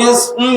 obvious mm,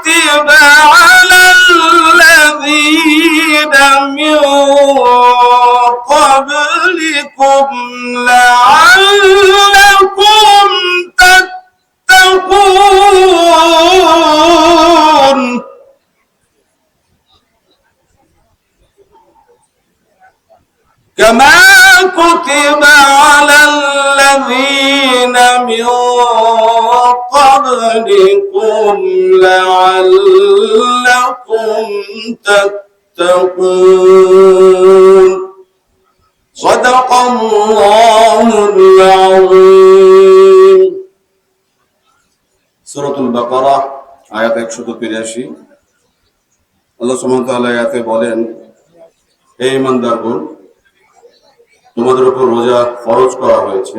كتب قبلكم لعلكم تتقون صدق الله العظيم সুরতুল বাকারা আয়াত একশত তিরাশি আল্লাহ সুমন আয়াতে বলেন হে ইমানদারগণ তোমাদের উপর রোজা ফরজ করা হয়েছে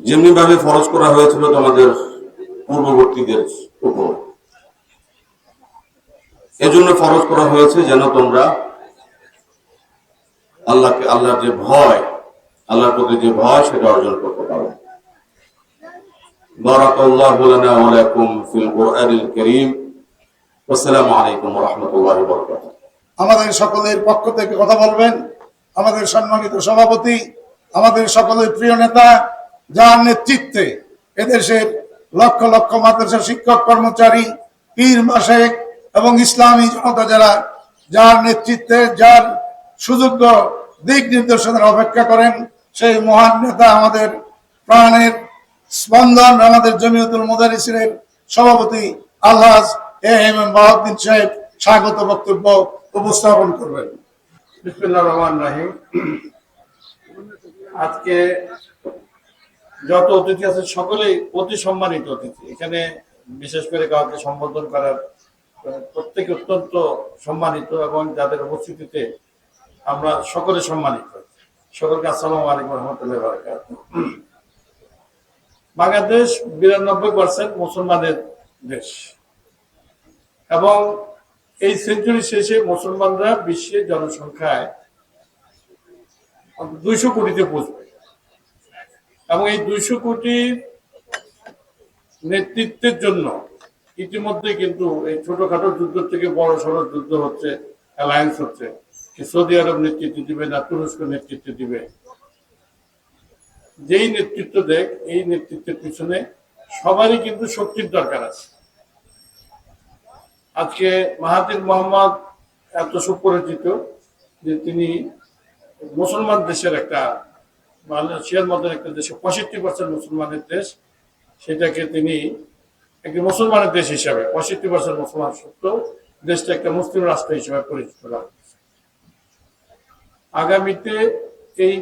যেমনি ভাবে ফরজ করা হয়েছিল তোমাদের পূর্ববর্তীদের উপর এজন্য ফরজ করা হয়েছে যেন তোমরা আল্লাহকে আল্লাহর যে ভয় আল্লাহর প্রতি যে ভয় সেটা অর্জন করতে পারো بارك الله لنا ولكم في القرآن الكريم والسلام عليكم ورحمة الله وبركاته আমাদের সকলের পক্ষ থেকে কথা বলবেন আমাদের সম্মানিত সভাপতি আমাদের সকলের প্রিয় নেতা যার নেতৃত্বে এদেশের লক্ষ লক্ষ মাদ্রাসা শিক্ষক কর্মচারী পীর মাসেক এবং ইসলামী জনতা যারা, যার নেতৃত্বে যার সুযোগ্য দিক নির্দেশনার অপেক্ষা করেন, সেই মহান নেতা আমাদের প্রাণের স্পন্দন আমাদের জমিয়তুল মুদারিসিনের সভাপতি আল্লাহ এ এম এম বাহাউদ্দিন সাহেব স্বাগত বক্তব্য উপস্থাপন করবেন। রহমান রাহিম। আজকে যত অতিথি আছে সকলেই অতি সম্মানিত অতিথি। এখানে বিশেষ করে কাউকে সম্বোধন করার আহ, প্রত্যেকে অত্যন্ত সম্মানিত এবং যাদের উপস্থিতিতে আমরা সকলে সম্মানিত। সকলকে আসসালামু আলাইকুম রহমতুল্লাহ বারাকাত বাংলাদেশ বিরানব্বই পার্সেন্ট মুসলমানের দেশ। এবং এই সেঞ্চুরি শেষে মুসলমানরা বিশ্বের জনসংখ্যায় দুইশো কোটিতে পৌঁছবে এবং এই দুইশো কোটির নেতৃত্বের জন্য ইতিমধ্যে কিন্তু এই ছোটখাটো যুদ্ধ থেকে বড় সড়ো যুদ্ধ হচ্ছে অ্যালায়েন্স হচ্ছে সৌদি আরব নেতৃত্ব দিবে না তুরস্ক নেতৃত্ব দিবে। যেই নেতৃত্ব দেখ, এই নেতৃত্বের পিছনে সবারই কিন্তু শক্তির দরকার আছে। আজকে মাহাতির মোহাম্মদ এত সুপরিচিত যে তিনি মুসলমান দেশের একটা মালয়েশিয়ার মতো একটা দেশে, পঁয়ষট্টি পার্সেন্ট মুসলমানের দেশ, সেটাকে তিনি একটি মুসলমানের দেশ হিসাবে, পঁয়ষট্টি পার্সেন্ট মুসলমান সত্ত্বেও দেশটা একটা মুসলিম রাষ্ট্র হিসেবে পরিচিত আগামীতে এই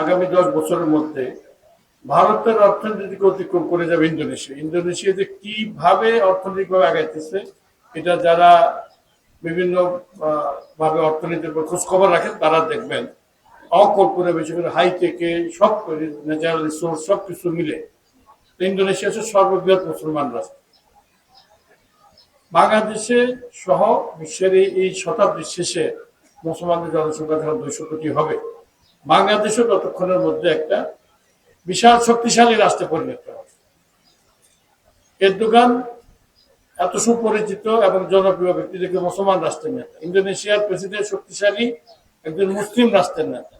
আগামী দশ বছরের মধ্যে ভারতের অর্থনীতিকে অতিক্রম করে যাবে ইন্দোনেশিয়া। ইন্দোনেশিয়া যে কীভাবে অর্থনৈতিকভাবে আগাইতেছে, এটা যারা বিভিন্ন ভাবে অর্থনীতির উপর খোঁজ খবর রাখেন, তারা দেখবেন করে হাইটেকে সব ন্যাচারাল রিসোর্স সব কিছু মিলে ইন্দোনেশিয়া হচ্ছে সর্ববৃহৎ মুসলমান রাষ্ট্র। বাংলাদেশে সহ বিশ্বের এই শতাব্দীর শেষে মুসলমানদের জনসংখ্যা যখন দুইশো কোটি হবে। বাংলাদেশও ততক্ষণের মধ্যে একটা বিশাল শক্তিশালী রাষ্ট্রে পরিণত হবে। এরদোগান এত সুপরিচিত এবং জনপ্রিয় ব্যক্তি দেখে মুসলমান রাষ্ট্রের নেতা। ইন্দোনেশিয়ার প্রেসিডেন্ট শক্তিশালী একজন মুসলিম রাষ্ট্রের নেতা।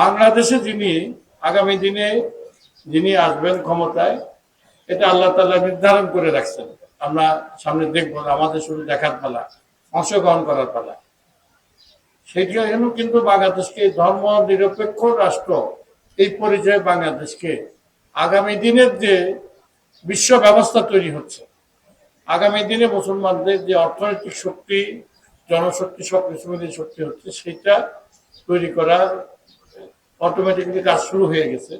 বাংলাদেশে যিনি আগামী দিনে যিনি আসবেন ক্ষমতায়, এটা আল্লাহ তাআলা নির্ধারণ করে রাখছেন। আমরা সামনে দেখব আমাদের শুধু দেখার পালা, অংশগ্রহণ করার পালা। সেটি জন্য কিন্তু বাংলাদেশকে ধর্ম নিরপেক্ষ রাষ্ট্র এই পরিচয়ে বাংলাদেশকে আগামী দিনের যে বিশ্ব ব্যবস্থা তৈরি হচ্ছে, আগামী দিনে মুসলমানদের যে অর্থনৈতিক শক্তি জনশক্তি সব কিছু মিলিয়ে শক্তি হচ্ছে সেটা তৈরি করার অটোমেটিক্যালি কাজ শুরু হয়ে গেছে।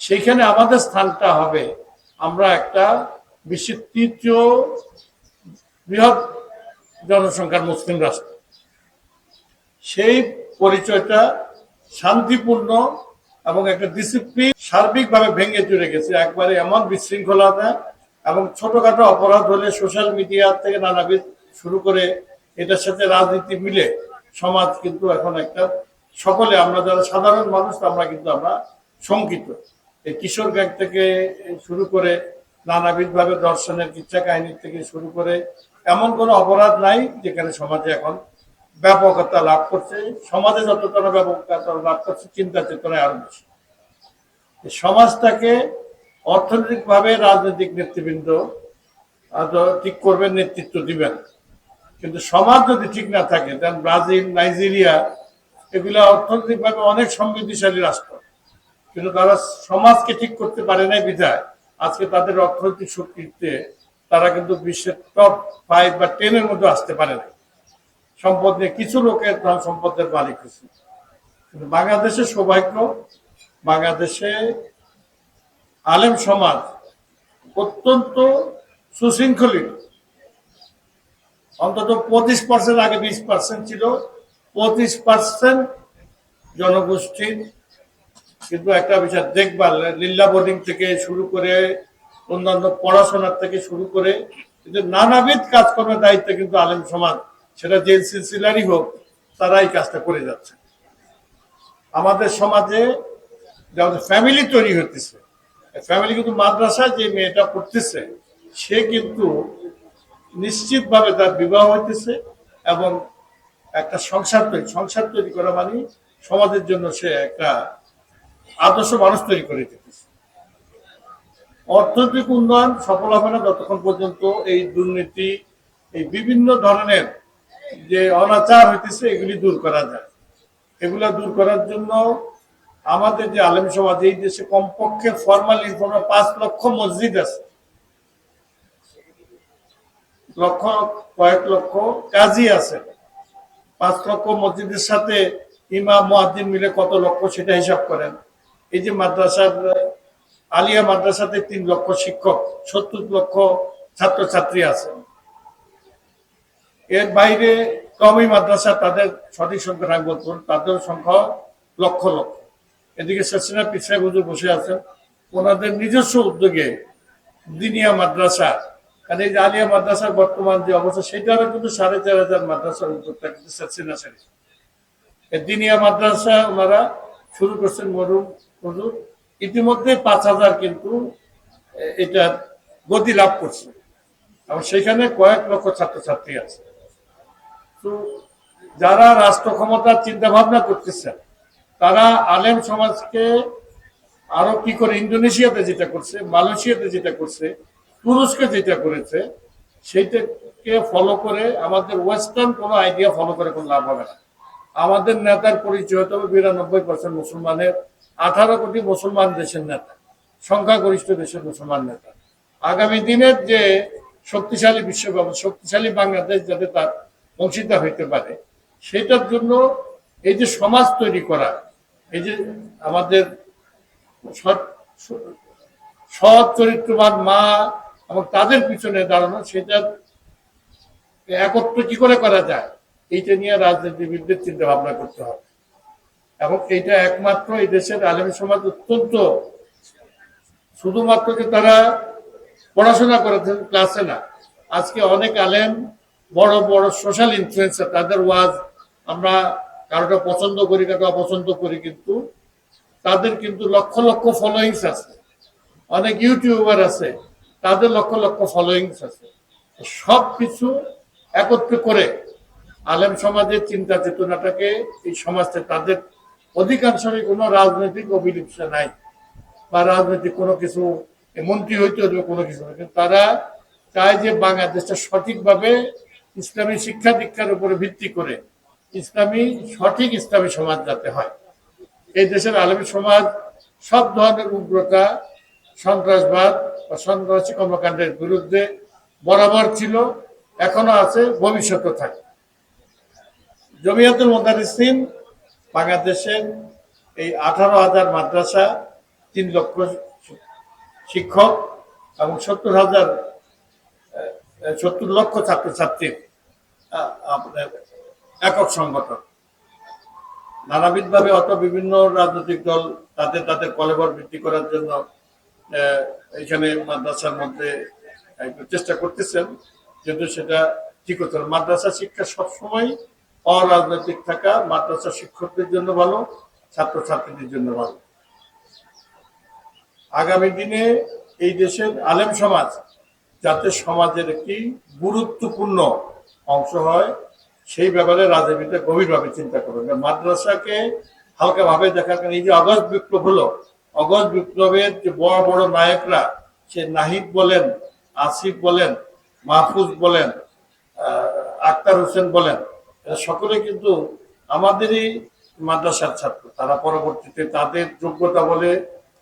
সেইখানে আমাদের স্থানটা হবে, আমরা একটা বিশ্বের তৃতীয় বৃহৎ জনসংখ্যার মুসলিম রাষ্ট্র। সেই পরিচয়টা শান্তিপূর্ণ এবং একটা ডিসিপ্লিন সার্বিকভাবে ভেঙে চলে গেছে, একবারে এমন বিশৃঙ্খলতা এবং ছোটখাটো অপরাধ হলে সোশ্যাল মিডিয়া থেকে নানাবিধ শুরু করে এটার সাথে রাজনীতি মিলে সমাজ কিন্তু এখন একটা, সকলে আমরা যারা সাধারণ মানুষ, আমরা কিন্তু আমরা শঙ্কিত। এই কিশোর গ্যাং থেকে শুরু করে নানাবিধ ভাবে দর্শনের কিচ্ছা কাহিনী থেকে শুরু করে এমন কোনো অপরাধ নাই যেখানে সমাজে এখন ব্যাপকতা লাভ করছে। সমাজে যতটা ব্যাপকতা লাভ করছে, চিন্তা চেতনায় আরও বেশি। সমাজটাকে অর্থনৈতিকভাবে রাজনৈতিক নেতৃবৃন্দ ঠিক করবেন, নেতৃত্ব দিবেন কিন্তু সমাজ যদি ঠিক না থাকে দেন ব্রাজিল নাইজেরিয়া এগুলা অর্থনৈতিকভাবে অনেক সমৃদ্ধিশালী রাষ্ট্র। কিন্তু তারা সমাজকে ঠিক করতে পারে নাই বিধায়। আজকে তাদের অর্থনৈতিক শক্তিতে তারা কিন্তু বিশ্বের টপ ফাইভ বা টেনের মধ্যে আসতে পারে না সম্পদ নিয়ে কিছু লোকের ধন সম্পদের মালিক হয়েছে। কিন্তু বাংলাদেশের সৌভাগ্য, বাংলাদেশে আলেম সমাজ অত্যন্ত সুশৃঙ্খলিত। অন্তত পঁচিশ পার্সেন্ট আগে বিশ পার্সেন্ট ছিল। পঁচিশ পার্সেন্ট জনগোষ্ঠীর কিন্তু একটা বিষয় দেখবার লিল্লা বোর্ডিং থেকে শুরু করে, অন্যান্য পড়াশোনার থেকে শুরু করে, কিন্তু নানাবিধ কাজকর্মের দায়িত্বে কিন্তু আলেম সমাজ, সেটা যে সিলসিলারই হোক তারা এই কাজটা করে যাচ্ছে। আমাদের সমাজে আমাদের ফ্যামিলি তৈরি হতেছে ফ্যামিলি কিন্তু মাদ্রাসায় যে মেয়েটা পড়তেছে, সে কিন্তু নিশ্চিতভাবে তার বিবাহ হইতেছে এবং একটা সংসার তৈরি সংসার তৈরি করা মানে সমাজের জন্য সে একটা আদর্শ মানুষ তৈরি করে দিতেছে। অর্থনৈতিক উন্নয়ন, সফল হবে না যতক্ষণ পর্যন্ত এই দুর্নীতি, এই বিভিন্ন ধরনের যে অনাচার হইতেছে, এগুলি দূর করা যায়। এগুলা দূর করার জন্য আমাদের যে আলেম সমাজ, এই দেশে কমপক্ষে ফর্মাল ইনফর্মাল পাঁচ লক্ষ মসজিদ আছে। লক্ষ, কয়েক লক্ষ কাজী আছে। পাঁচ লক্ষ মসজিদের সাথে ইমাম, মুয়াজ্জিন মিলে কত লক্ষ সেটা হিসাব করেন। এই যে মাদ্রাসার, আলিয়া মাদ্রাসাতে তিন লক্ষ শিক্ষক, সত্তর লক্ষ ছাত্রছাত্রী আছে। এর বাইরে কমই মাদ্রাসা, তাদের সঠিক সংখ্যা রাখব তাদের সংখ্যা লক্ষ লক্ষ। এদিকে সচিনা পিছায় বুঝে বসে আছেন। ওনাদের নিজস্ব উদ্যোগে দিনিয়া মাদ্রাসা কারণ এই আলিয়া মাদ্রাসার বর্তমান যে অবস্থা, সেটারও কিন্তু সাড়ে চার হাজার মাদ্রাসার উদ্যোগটা কিন্তু সচিনা সারি দিনিয়া মাদ্রাসা ওনারা শুরু করছেন মরুম হুজুর। ইতিমধ্যে পাঁচ হাজার কিন্তু এটা গতি লাভ করছে। এবং সেখানে কয়েক লক্ষ ছাত্রছাত্রী আছে। তো যারা রাষ্ট্র ক্ষমতার চিন্তা ভাবনা করতেছেন, তারা আলেম সমাজকে আরও কি করে ইন্দোনেশিয়াতে যেটা করছে, মালয়েশিয়াতে যেটা করছে তুরস্কে যেটা করেছে, সেইটাকে ফলো করে আমাদের ওয়েস্টার্ন কোনো আইডিয়া ফলো করে কোনো লাভ হবে না। আমাদের নেতার পরিচয় হতে হবে বিরানব্বই পার্সেন্ট মুসলমানের, আঠারো কোটি মুসলমান দেশের নেতা, সংখ্যাগরিষ্ঠ দেশের মুসলমান নেতা। আগামী দিনের যে শক্তিশালী বিশ্ব শক্তিশালী বাংলাদেশ যাতে তার অংশীদার হইতে পারে সেটার জন্য এই যে সমাজ তৈরি করা, এই যে আমাদের সৎ- সৎ চরিত্রবান মা এবং তাদের পিছনে দাঁড়ানো সেটার একত্র কি করে করা যায়, এইটা নিয়ে রাজনীতিবিদদের চিন্তা ভাবনা করতে হবে। এবং এইটা একমাত্র এই দেশের আলেম সমাজ অত্যন্ত, শুধুমাত্র যে তারা পড়াশোনা করেছেন ক্লাসে না, আজকে অনেক আলেম, বড় বড় সোশ্যাল ইনফ্লুয়েন্সার, তাদের ওয়াজ আমরা কারোটা পছন্দ করি কারও অপছন্দ করি, কিন্তু তাদের কিন্তু লক্ষ লক্ষ ফলোয়িংস আছে। অনেক ইউটিউবার আছে তাদের লক্ষ লক্ষ ফলোয়িংস আছে। সব কিছু একত্র করে আলেম সমাজের চিন্তা চেতনাটাকে এই সমাজে তাদের অধিকাংশই কোনো রাজনৈতিক অভিলিপ্সা নাই বা রাজনৈতিক কোনো কিছু মন্ত্রী হইতে হইবে কোনো কিছু তারা চায় যে বাংলাদেশটা সঠিকভাবে ইসলামী শিক্ষা দীক্ষার উপরে ভিত্তি করে ইসলামী সঠিক ইসলামী সমাজ যাতে হয়। এই দেশের আলমী সমাজ সব ধরনের উগ্রতা, সন্ত্রাসবাদ বা সন্ত্রাসী কর্মকাণ্ডের বিরুদ্ধে বরাবর ছিল, এখনও আছে ভবিষ্যতে থাকে জমিয়াতুল মোদারিসিন বাংলাদেশের এই আঠারো হাজার মাদ্রাসা, তিন লক্ষ শিক্ষক এবং সত্তর হাজার সত্তর লক্ষ ছাত্রছাত্রীর একক সংগঠন। নানাবিধভাবে অত বিভিন্ন রাজনৈতিক দল তাদের তাদের কলেবর বৃদ্ধি করার জন্য এখানে মাদ্রাসার মধ্যে চেষ্টা করতেছেন কিন্তু সেটা ঠিক না। মাদ্রাসা শিক্ষা সবসময় অরাজনৈতিক থাকা, মাদ্রাসা শিক্ষকদের জন্য ভালো, ছাত্রছাত্রীদের জন্য ভালো আগামী দিনে এই দেশের আলেম সমাজ যাতে সমাজের একটি গুরুত্বপূর্ণ অংশ হয়, সেই ব্যাপারে রাজনীতিতে গভীরভাবে চিন্তা করবেন মাদ্রাসাকে হালকাভাবে দেখার কারণে, এই যে অগস্ট বিপ্লব হলো অগস্ট বিপ্লবের যে বড় বড় নায়করা, সে নাহিদ বলেন, আসিফ বলেন, মাহফুজ বলেন আক্তার হোসেন বলেন সকলে কিন্তু আমাদেরই মাদ্রাসার ছাত্র। তারা পরবর্তীতে তাদের যোগ্যতা বলে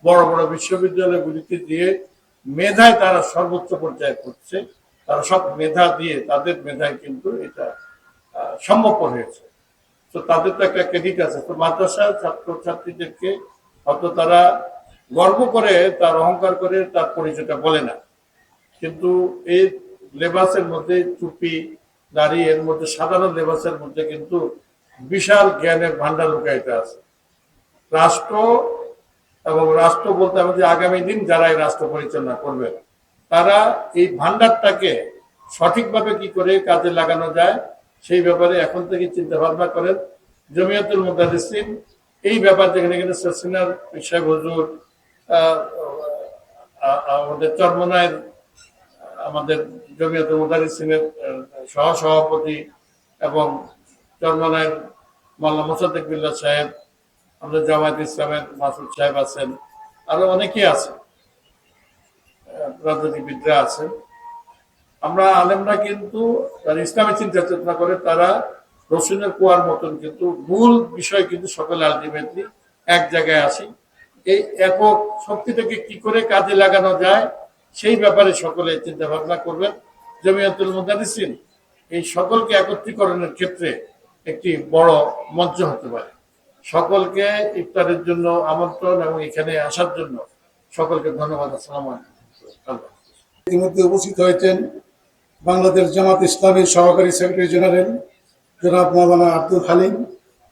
বড় বড় বিশ্ববিদ্যালয়গুলিতে দিয়ে মেধায় তারা সর্বোচ্চ পর্যায়ে করছে তারা সব মেধা দিয়ে, তাদের মেধায় কিন্তু এটা সম্ভবপর হয়েছে। তো তাদের তো একটা ক্রেডিট আছে। তো মাদ্রাসা ছাত্রছাত্রীদেরকে হয়তো তারা গর্ব করে, তার অহংকার করে, তার পরিচয়টা বলে না। কিন্তু এই লেবাসের মধ্যে টুপি দাড়ি এর মধ্যে সাধারণ লেবাসের মধ্যে কিন্তু বিশাল জ্ঞানের ভান্ডার লুকাইতে আছে। রাষ্ট্র এবং রাষ্ট্র বলতে আমাদের আগামী দিন যারা এই রাষ্ট্র পরিচালনা করবেন তারা এই ভান্ডারটাকে সঠিকভাবে কি করে কাজে লাগানো যায়, সেই ব্যাপারে এখন থেকে চিন্তা ভাবনা করেন। জমিয়তুল মুদারিসিন এই ব্যাপার যেখানে এখানে সেসিনার সাহেব হুজুর আমাদের চর্মনায়ের আমাদের জমিয়ত মুদারিসিনের সহ সভাপতি এবং চর্মনায়ের মাল্লা মোসাদ্দেক বিল্লাহ সাহেব, আমাদের জামায়াত ইসলামের মাসুদ সাহেব আছেন, আরও অনেকেই আছেন রাজনীতিবিদরা আছেন। আমরা আলেমরা কিন্তু তারা ইসলামী চিন্তা চেতনা করে তারা রসুনের কুয়ার মতন কিন্তু মূল বিষয় কিন্তু সকলে আলটিমেটলি এক জায়গায় আসি। এই একক শক্তিটাকে কি করে কাজে লাগানো যায়, সেই ব্যাপারে সকলে চিন্তা ভাবনা করবেন। জমিয়তুল মুদারিসিন এই সকলকে একত্রীকরণের ক্ষেত্রে একটি বড় মঞ্চ হতে পারে। সকলকে ইফতারের জন্য আমন্ত্রণ এবং এখানে আসার জন্য সকলকে ধন্যবাদ। আসসালামু ইতিমধ্যে উপস্থিত হয়েছেন বাংলাদেশ জামাত ইসলামীর সহকারী সেক্রেটারি জেনারেল জনাব মৌলানা আব্দুল হালিম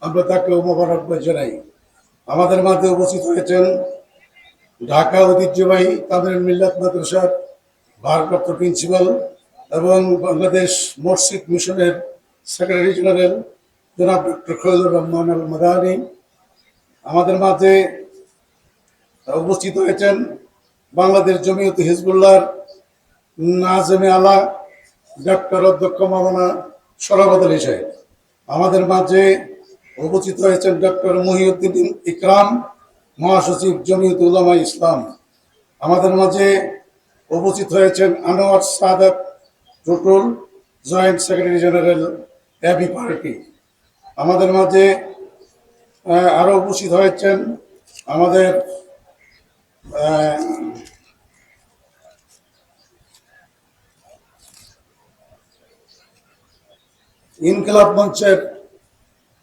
আমরা তাকে মোবারকবাদ জানাই। আমাদের মাঝে উপস্থিত হয়েছেন ঢাকা ঐতিহ্যবাহী তামিল মিল্লাত মাদ্রাসার ভারপ্রাপ্ত প্রিন্সিপাল এবং বাংলাদেশ মসজিদ মিশনের সেক্রেটারি জেনারেল জনাব ডক্টর খৈলুর রহমান আল মাদানী আমাদের মাঝে উপস্থিত হয়েছেন বাংলাদেশ জমিয়ত হিজবুল্লাহর নাজমে আলা ডক্টর অধ্যক্ষ মাওলানা সরাবত আলী সাহেব। আমাদের মাঝে উপস্থিত হয়েছেন ডক্টর মহিউদ্দিন ইকরাম মহাসচিব জমিয়ত উলামা ইসলাম। আমাদের মাঝে উপস্থিত হয়েছেন Anwar Sadat Tutul joint secretary general AB party আমাদের মাঝে আহ, আরও উপস্থিত হয়েছেন আমাদের ইনকলাব মঞ্চের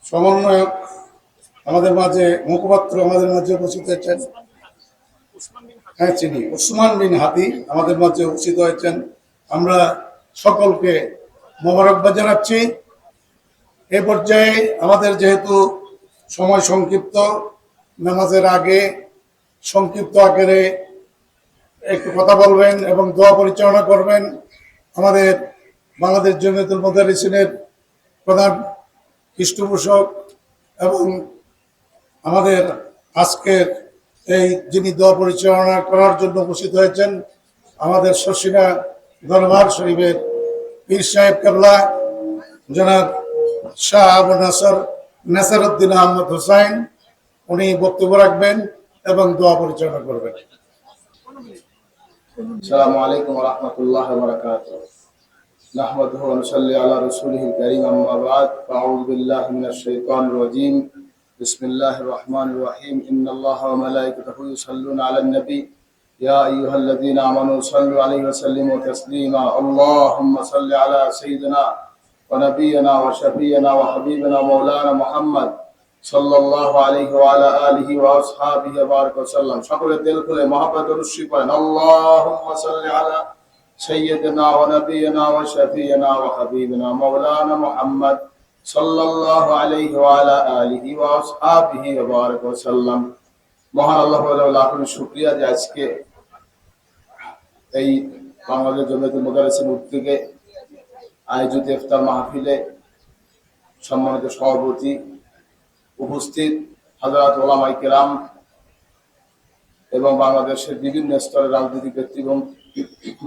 সমন্বয়ক আমাদের মাঝে মুখপাত্র আমাদের মাঝে উপস্থিত হয়েছেন। হ্যাঁ চিনি উসমান বিন হাতি আমাদের মাঝে উপস্থিত হয়েছেন। আমরা সকলকে মোবারকবাদ জানাচ্ছি এ পর্যায়ে আমাদের যেহেতু সময় সংক্ষিপ্ত, নামাজের আগে সংক্ষিপ্ত আকারে একটু কথা বলবেন এবং দোয়া পরিচালনা করবেন আমাদের বাংলাদেশ জমিয়তুল মোদারিসিনের প্রধান পৃষ্ঠপোষক এবং আমাদের আজকের এই যিনি দল পরিচালনা করার জন্য উপস্থিত হয়েছেন, আমাদের শশীরা দরবার শরীফের পীর সাহেব কেবলা, জনাব শাহ আবু নাসর নাসার উদ্দিন আহমদ হুসাইন, উনি বক্তব্য রাখবেন এবং দোয়া পরিচালনা করবেন। আসসালামু আলাইকুম রহমতুল্লাহ বারাকাতুহ। نحمده ونصلي على رسوله الكريم أما بعد فأعوذ بالله من الشيطان الرجيم. بسم الله الرحمن الرحيم. إن الله وملائكته يصلون على النبي. يا أيها الذين آمنوا صلوا عليه وسلموا تسليما. اللهم صل على سيدنا ونبينا وشفينا وحبيبنا مولانا محمد صلى الله عليه وعلى آله وأصحابه وبارك وسلم. شكرا دل كل محبة رشي اللهم صل على سيدنا ونبينا وشفينا وحبيبنا مولانا محمد صلى الله عليه وعلى آله وأصحابه وبارك وسلم মহান আল্লাহ লাখের শুক্রিয়া যে আজকে এই বাংলাদেশ জমিয়ত মোদারেসের উদ্যোগে আয়োজিত ইফতার মাহফিলে সম্মানিত সভাপতি উপস্থিত হাজরাত ওলামাই কেরাম এবং বাংলাদেশের বিভিন্ন স্তরের রাজনৈতিক ব্যক্তি এবং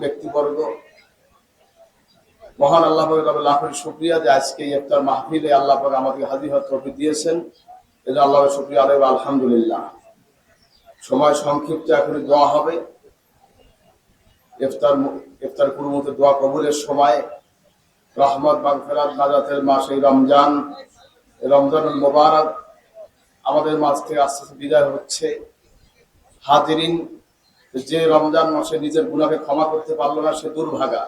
ব্যক্তিবর্গ। মহান আল্লাহ লাখের শুক্রিয়া যে আজকে ইফতার মাহফিলে আল্লাহ পাক আমাদেরকে হাজির হওয়ার তৌফিক দিয়েছেন। এজন্য আল্লাহর শুক্রিয়া করব, আলহামদুলিল্লাহ। সময় সংক্ষিপ্ত এখন দোয়া হবে। ইফতার ইফতার পূর্বত দোয়া কবুলের সময়। রহমত মাগফিরাত নাজাতের মাস এই রমজান। রমজানুল মোবারক আমাদের মাঝ থেকে আস্তে আস্তে বিদায় হচ্ছে। হাজিরিন যে রমজান মাসে নিজের গুণাকে ক্ষমা করতে পারল না, সে দুর্ভাগা।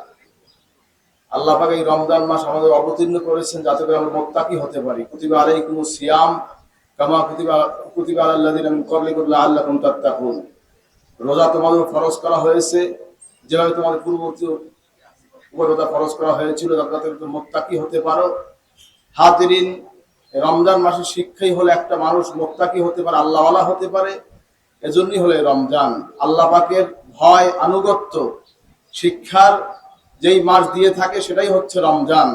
আল্লাহ এই রমজান মাস আমাদের অবতীর্ণ করেছেন যাতে করে আমরা মোত্তাকি হতে পারি। আলাইকুম সিয়াম কামা আলাল্লাযিনা মিন ক্বাবলিকুম লাআল্লাকুম তাত্তাকুন। রোজা তোমাদের ফরজ করা হয়েছে। যেভাবে তোমাদের পূর্ববর্তী উপর রোজা ফরজ করা হয়েছিল, যাতে মোত্তাকি হতে পারো। হাজিরিন, রমজান মাসের শিক্ষাই হলো একটা মানুষ মোত্তাকি হতে পারে, আল্লাহওয়ালা হতে পারে। এজন্যই হলো রমজান। আল্লাহ পাকের ভয়, আনুগত্য, শিক্ষার যেই মাস দিয়ে থাকে সেটাই হচ্ছে রমজান।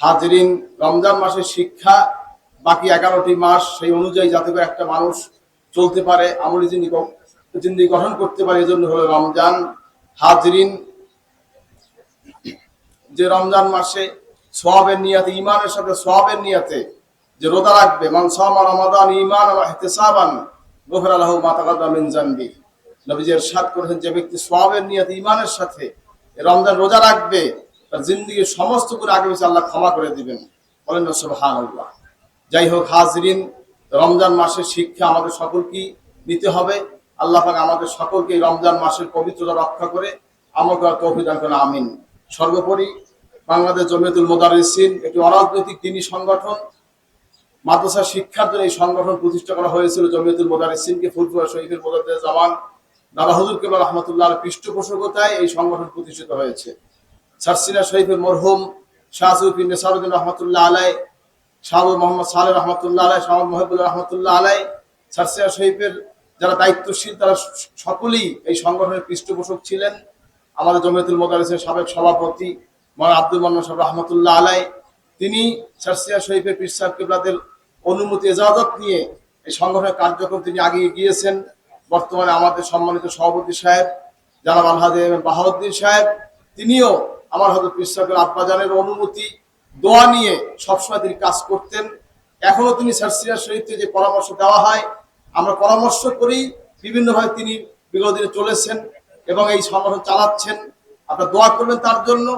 হাজরিন, রমজান মাসের শিক্ষা, বাকি এগারোটি মাস সেই অনুযায়ী যাতে করে একটা মানুষ চলতে পারে, আমলি জিন্দি গঠন করতে পারে, এজন্য হলো রমজান। হাজরিন, যে রমজান মাসে সোয়াবের নিয়াতে ইমানের সাথে সোয়াবের নিয়াতে যে রোদা রাখবে, মান রমাদান ইমান ওয়া ইহতিসাবান গফরা লাহু মা তাকাদ্দাম জামবি নবীজি ইরশাদ করেছেন যে ব্যক্তি সোয়াবের নিয়াতে ইমানের সাথে রমজান রোজা রাখবে, তার জিন্দগির সমস্ত গুণ আগে আল্লাহ ক্ষমা করে দিবেন। বলেন না, সুবহানাল্লাহ। যাই হোক, হাজরিন, রমজান মাসের শিক্ষা আমাদের সকলকেই নিতে হবে। আল্লাহ পাক আমাদের সকলকে রমজান মাসের পবিত্রতা রক্ষা করে আমাকে তৌফিক দান করেন, আমিন। সর্বোপরি বাংলাদেশ জমিয়তুল মোদারিসিন একটি অরাজনৈতিক দিনী সংগঠন মাদ্রাসা শিক্ষার জন্য এই সংগঠন প্রতিষ্ঠা করা হয়েছিল জমিয়তুল মোদারিসিনকে ফুলপুরা শহীদের মোদাদ্দের জামান। দাদা হুজুর কেবল রহমতুল্লাহ পৃষ্ঠপোষকতায় এই সংগঠন প্রতিষ্ঠিত হয়েছে। সারসিনা শহীদের মরহুম শাহসুফিন নেসারুদ্দিন রহমতুল্লাহ আলাই শাহুর মোহাম্মদ সালে রহমতুল্লাহ আলাই, শাহ মহিবুল্লাহ রহমতুল্লাহ আলাই সারসিনা শহীদের যারা দায়িত্বশীল তারা সকলেই এই সংগঠনের পৃষ্ঠপোষক ছিলেন। আমাদের জমিয়তুল মোদারিসের সাবেক সভাপতি মৌলানা আব্দুল মান্না সাহেব রহমতুল্লাহ আলাই। তিনি সারসিয়া শরীফের পীর সাহেব কিবলাদের অনুমতি, এজাজত নিয়ে এই সংগঠনের কার্যক্রম তিনি আগিয়ে গিয়েছেন। বর্তমানে আমাদের সম্মানিত সভাপতি সাহেব, জানাব আলহাদে বাহাউদ্দিন সাহেব, তিনিও আমার হয়তো পীর সাহেবের আব্বাজানের অনুমতি, দোয়া নিয়ে সবসময় তিনি কাজ করতেন। এখনও তিনি সারসিয়া শরীফকে যে পরামর্শ দেওয়া হয়, আমরা পরামর্শ করি, বিভিন্নভাবে তিনি বিগত দিনে চলেছেন এবং এই সংগঠন চালাচ্ছেন। আপনারা দোয়া করবেন তার জন্য।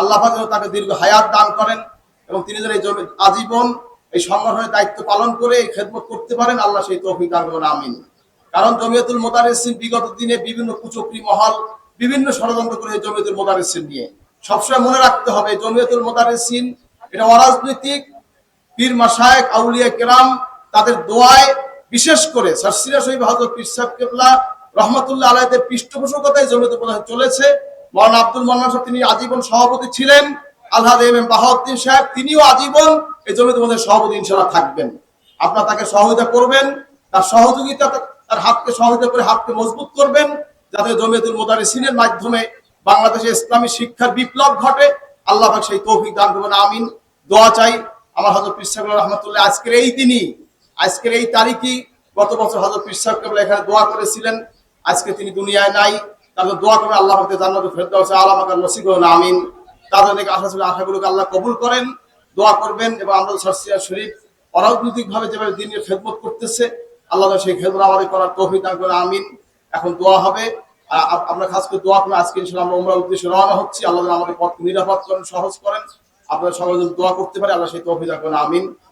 আল্লাহ তাকে দীর্ঘ হায়াত দান করেন এবং তিনি যেন এই জমি আজীবন এই সংগঠনের দায়িত্ব পালন করে খেদমত করতে পারেন, আল্লাহ সেই তৌফিক দান করবেন আমিন। কারণ জমিয়তুল মোদারেসিন বিগত দিনে বিভিন্ন কুচক্রি মহল, বিভিন্ন ষড়যন্ত্র করে জমিয়তুল মোদারেসিন নিয়ে। সবসময় মনে রাখতে হবে, জমিয়তুল মোদারেসিন এটা অরাজনৈতিক, পীর মাসায়েক আউলিয়া কেরাম তাদের দোয়ায় বিশেষ করে সারসিরা শহীদ হজরত পীর সাহেব কেবলা রহমতুল্লাহ আলাইদের পৃষ্ঠপোষকতায় জমিয়ত প্রধান চলেছে। মৌলানা আব্দুল মান্নান সাহেব তিনি আজীবন সভাপতি ছিলেন। আল্লাহ এম এম বাহাউদ্দিন সাহেব তিনিও আজীবন এই মধ্যে সভাপতি ইনশাল্লাহ থাকবেন। আপনারা তাকে সহযোগিতা করবেন, তার সহযোগিতা, তার হাতকে সহযোগিতা করে হাতকে মজবুত করবেন, যাতে জমিয়তুল মোদারিসিনের মাধ্যমে বাংলাদেশে ইসলামী শিক্ষার বিপ্লব ঘটে। আল্লাহ সেই তৌফিক দান করবেন আমিন। দোয়া চাই আমার হজরত পিসাহ রহমতুল্লাহ আজকের এই দিনই, আজকের এই তারিখই গত বছর হজরত পিসাহ কেবল এখানে দোয়া করেছিলেন, আজকে তিনি দুনিয়ায় নাই। তাদের দোয়া করে আল্লাহ জান্নাতে ফেরদাউস আলাম আকার নসিব আমিন। তাদের আশা ছিল আশাগুলোকে আল্লাহ কবুল করেন। দোয়া করবেন এবং আমরা সরসিয়া শরীফ অরাজনৈতিক ভাবে যেভাবে দিনের খেদমত করতেছে, আল্লাহ সেই খেদমত আমাদের করার তৌফিক দান করে, আমিন। এখন দোয়া হবে। আমরা খাস করে দোয়া করে আজকে ইনশাল্লাহ আমরা উমরার উদ্দেশ্যে রওনা হচ্ছি। আল্লাহ আমাদের পথ নিরাপদ করেন, সহজ করেন। আপনারা সবাই দোয়া করতে পারে, আল্লাহ সেই তৌফিক দান করেন, আমিন।